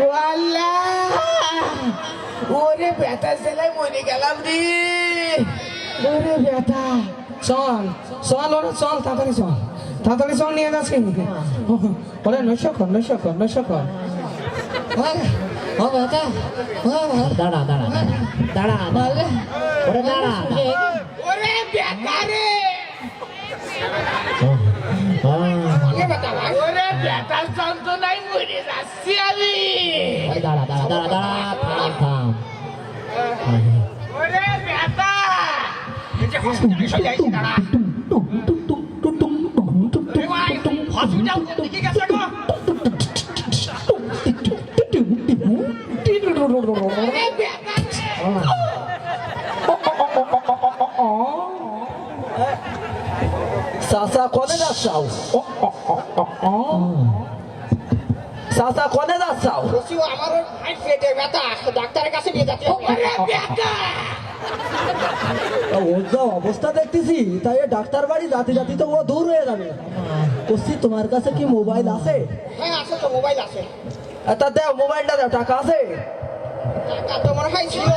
ও আল্লাহ। ওরে ব্যথা সেলাই মরে গেলাম রে। ওরে ব্যথা চল চল ওরা চল তাড়াতাড়ি চল। তাড়াতাড়ি চল নিয়ে যাচ্ছি ওরে নৈশ কর নৈশ কর নৈশ কর ও ব্যথা ও দাঁড়া দাঁড়া দাঁড়া দাঁড়া। ওরে দাঁড়া ওরে ব্যথা ওরে ব্যথার যন্ত্রণায় মরে যাচ্ছি আমি। চাচা কনে যাচ্ছাও চাচা কনে যাচ্ছাও বলছি, আমার ভাই পেটে ব্যথা ডাক্তারের কাছে নিয়ে যাচ্ছে ওরে যা অবস্থা দেখতেছি তাই ডাক্তার বাড়ি জাতি জাতি তো ও দূর হয়ে যাবে। কচ্ছি তোমার কাছে কি মোবাইল আছে? হ্যাঁ আছে তো মোবাইল আছে। তা দেও মোবাইলটা দেও টাকা আছে? টাকা তো মনে হয় ছিল।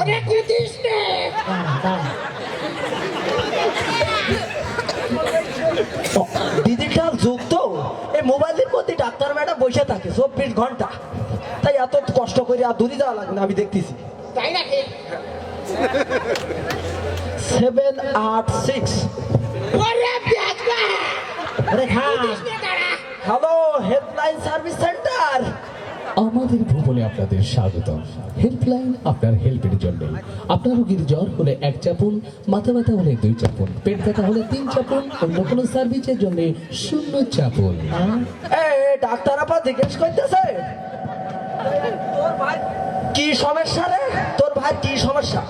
ওরে কুতিস নে এই মোবাইলের প্রতি ডাক্তার ম্যাডাম বসে থাকে চব্বিশ ঘণ্টা। তাই এত কষ্ট করে আর দূরে যাওয়া লাগে না আমি দেখতেছি। তাই নাকি? সেভেন আট সিক্স। নে দাঁড়া। হ্যালো আমাদের ভ্রমণে আপনাদের স্বাগত হেল্পলাইন আপনার হেল্পের জন্য। আপনার রোগীর জ্বর হলে এক চাপুন মাথা ব্যথা হলে দুই চাপুন পেট ব্যথা হলে তিন চাপুন অন্য কোনো সার্ভিসের জন্য শূন্য চাপুন। এ ডাক্তার আপা জিজ্ঞেস করতেছে। কি সমস্যা রে? তোর ভাই কি সমস্যা?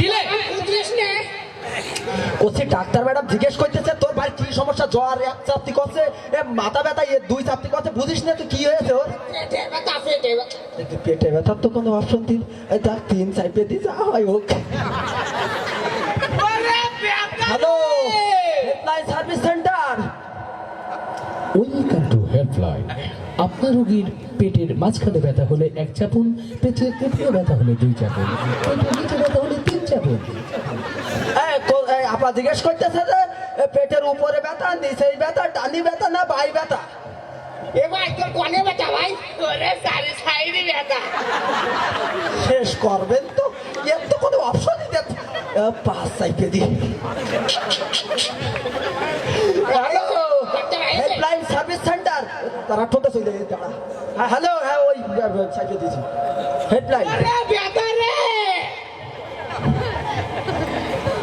দিলে। ওসি ডাক্তার ম্যাডাম জিজ্ঞেস করতেছে তোর ভাই কি সমস্যা? জ্বর এক চাপতি করছে। এ মাথা ব্যথা এ দুই চাপতি করছে। বুঝিস না তুই কি হয়েছে ওর? পেটে ব্যথা ব্যথার তো কোনো অপশন এই দেখ তিন চাইপে দি যা হয় হোক। Hello helpline service centre. Welcome to helpline আপনার রোগীর পেটের মাঝখানে ব্যথা হলে এক চাপুন পেটের উপরে ব্যথা হলে দুই চাপুন পেটের নিচে ব্যথা হলে তিন চাপুন। আপা জিজ্ঞেস করতেছে যে পেটের উপরে ব্যথা নিচেই ব্যথা ডানি ব্যথা না বাই ব্যথা? এ ভাই তোর কোনে ব্যথা ভাই? ওরে সারি সাইডে ব্যথা। শেষ করবেন তো এর তো কোনো অপশনই দেখ পাঁচ চাইপে দি। Hello helpline service centre. তারা ঠোঁটে চলে যায় হ্যাঁ হ্যালো হ্যাঁ ওই দিয়েছি। Helpline.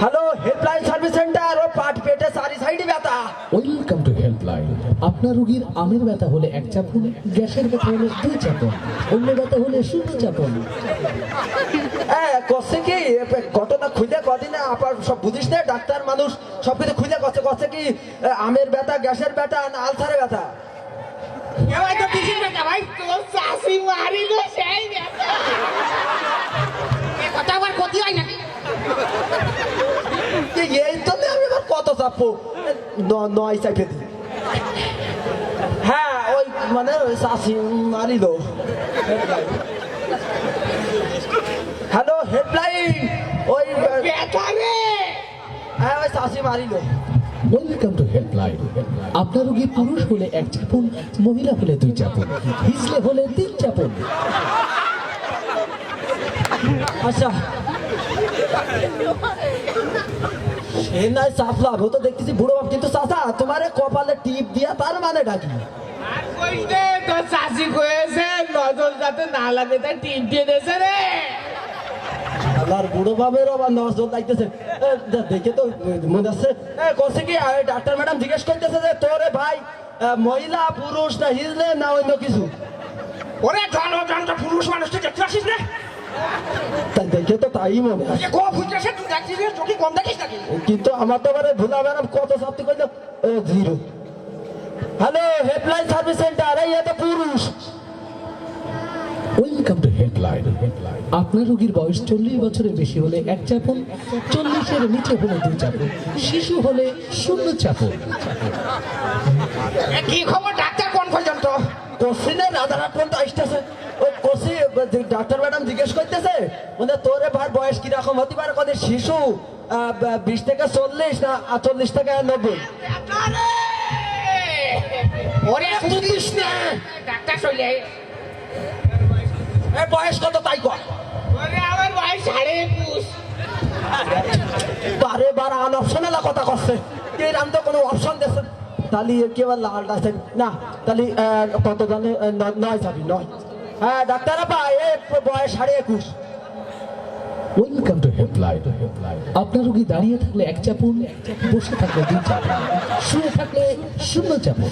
Hello helpline service centre ও পাট পেটে সারি সাইডে ব্যথা ওয়েলকাম টু হেল্পলাইন আপনার রোগীর আমের ব্যথা হলে এক চাপুন গ্যাসের ব্যথা হলে দুই চাপুন অন্য ব্যথা হলে শূন্য চাপুন। হ্যাঁ করছে কি? ঘটনা খুঁজে কদিনে আবার সব বুঝিস না ডাক্তার মানুষ সব কিছু খুঁজে করছে করছে কি? আমের ব্যথা গ্যাসের ব্যথা না আলসারের ব্যথা? হয় এই তো না আমি আবার কত চাপবো? নয় চাইপে দিই হ্যাঁ ওই মানে ওই মারিল হ্যালো হেল্পলাইন ওই হ্যাঁ ওই শাশি মারিল ওয়েলকাম টু হেল্পলাইন আপনার রোগী পুরুষ হলে এক চাপুন মহিলা হলে দুই চাপুন হিজলে হলে তিন চাপুন? আচ্ছা। নাই চাপলাম ও তো দেখতেছি বুড়ো বাপ কিন্তু চাচা তোমারে কপালে টিপ দিয়া তার মানে ডাকি। কয়েছে নজর যাতে না লাগে তাই টিপ দিয়ে দেছে রে। আবার বুড়ো বাপের আবার নজর লাগতেছে। দেখে তো মনে হচ্ছে করছে কি ডাক্তার ম্যাডাম জিজ্ঞেস করতেছে যে তোরে ভাই মহিলা পুরুষ না হিজলে না অন্য কিছু? ওরে জন জন পুরুষ মানুষটা দেখতে আসিস রে। তাই দেখে তো তাই মনে হয়। এ গো ফুটেছে তুই দেখছিস রে চোখে কম দেখিস নাকি? কিন্তু আমার তো এবারে ভুলা ম্যাডাম কত চাপতে কইলো zero. Hello helpline service centre এই এত পুরুষ। ওয়েলকাম টু হেল্পলাইন হেল্পলাইন আপনার রোগীর বয়স চল্লিশ বছরের বেশি হলে এক চাপুন চল্লিশের নিচে হলে দুই চাপুন শিশু হলে শূন্য চাপুন। এ, কি খবর? ডাক্তার কোন পর্যন্ত? কোশ্চিনে রাধারাত পর্যন্ত আসতেছে। ওই কোশ্চি ডাক্তার ম্যাডাম জিজ্ঞেস করতেছে মানে তোরে ভাই বয়স কীরকম হতে পারে? কদের শিশু বিশ থেকে চল্লিশ না আহ, চল্লিশ থেকে নব্বই? বয়স কত তাই কর। আমার বয়স সাড়ে একুশ। বারে বার আন অপশনাল কথা করছে এর আমি তো কোনো অপশন দিচ্ছে তাহলে কি আবার লাল আছে? না তাহলে কত জানে? নয় যাবি নয়। হ্যাঁ ডাক্তার আপা এ বয়স সাড়ে একুশ। ওয়েলকাম টু হেল্পলাইন আপনার রোগী দাঁড়িয়ে থাকলে এক চাপুন বসে থাকলে দুই চাপুন শুয়ে থাকলে শূন্য চাপুন।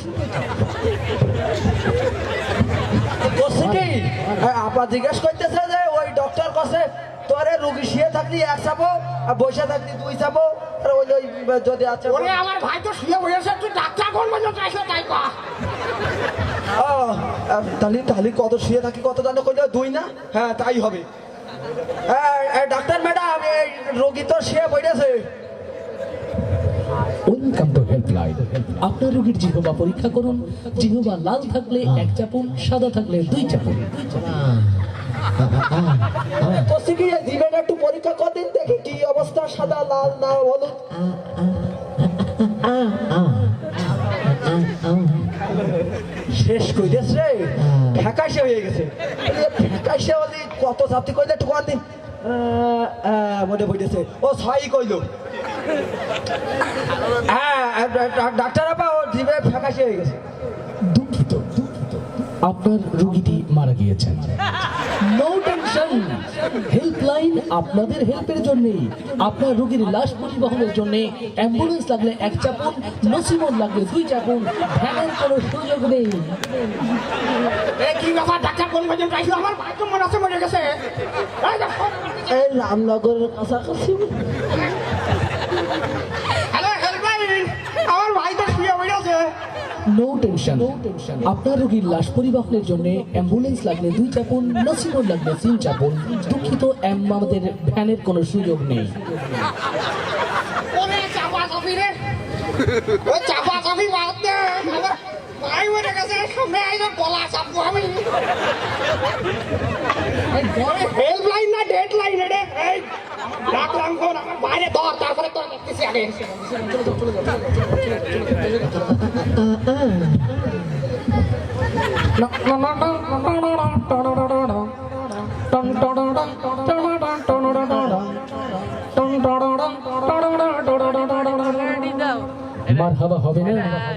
আহ, আপা জিজ্ঞেস করতেছে যে ওই ডক্টর কাছে তোরে রুগী শুয়ে থাকলি এক চাপো আর বসে থাকলি দুই চাপো আর ওই ওই যদি আছে আমার ভাই তো শুয়ে বসেছে তাহলে তাহলে কত শুয়ে থাকি কত জানো কইলে দুই না? হ্যাঁ তাই হবে। হ্যাঁ, ডাক্তার ম্যাডাম এই রোগী তো শুয়ে বসেছে ওয়েলকাম টু হেল্পলাইন আপনার রোগীর জিহবা পরীক্ষা করুন। জিহবা লাল থাকলে এক চাপুন সাদা থাকলে দুই চাপুন। করছি কি জীবন একটু পরীক্ষা করদিন দেখি কি অবস্থা সাদা লাল না হলুদ। শেষ কইতেছ রে। ফ্যাকাশে হয়ে গেছে। ফ্যাকাশে হলি কত চাপতি কইলে কর দিন। মনে পড়েছে ও সাই কইল। হ্যাঁ ডাক্তার আপা ও জিভে ফ্যাকাশে হয়ে গেছে। দুঃখিত আপনার রোগীটি মারা গিয়েছেন। নো টেনশন হেল্পলাইন আপনাদের হেল্পের জন্য আপনার রোগীর লাশ পরিবহনের জন্য অ্যাম্বুলেন্স লাগলে এক চাপুন নসিমন লাগলে দুই চাপুন ভ্যানের কোনো সুযোগ নেই। কি ব্যাপার? ডাক্তার কোন পর্যন্ত আসলো? আমার তো মনে আছে গেছে। এই রামনগরের কাছাকাছি। নো টেনশন আপনার রোগীর লাশ পরিবহনের জন্য অ্যাম্বুলেন্স লাগলে দুই চাপুন, নসিমন লাগলে তিন চাপুন। দুঃখিত আমাদের ভ্যানের কোনো সুযোগ নেই। ওরে রে। ওই চাপা চাপি বাদ দে। আমার ভাই মরে গেছে, সামনে আইলে, গলা চাপবো আমি। হেল্প লাইন না ডেড লাইন রে। ডাকলাম কোন আমার বাইরে ধর তারপরে তো দেখতেছি আগে মার হাবা হবে না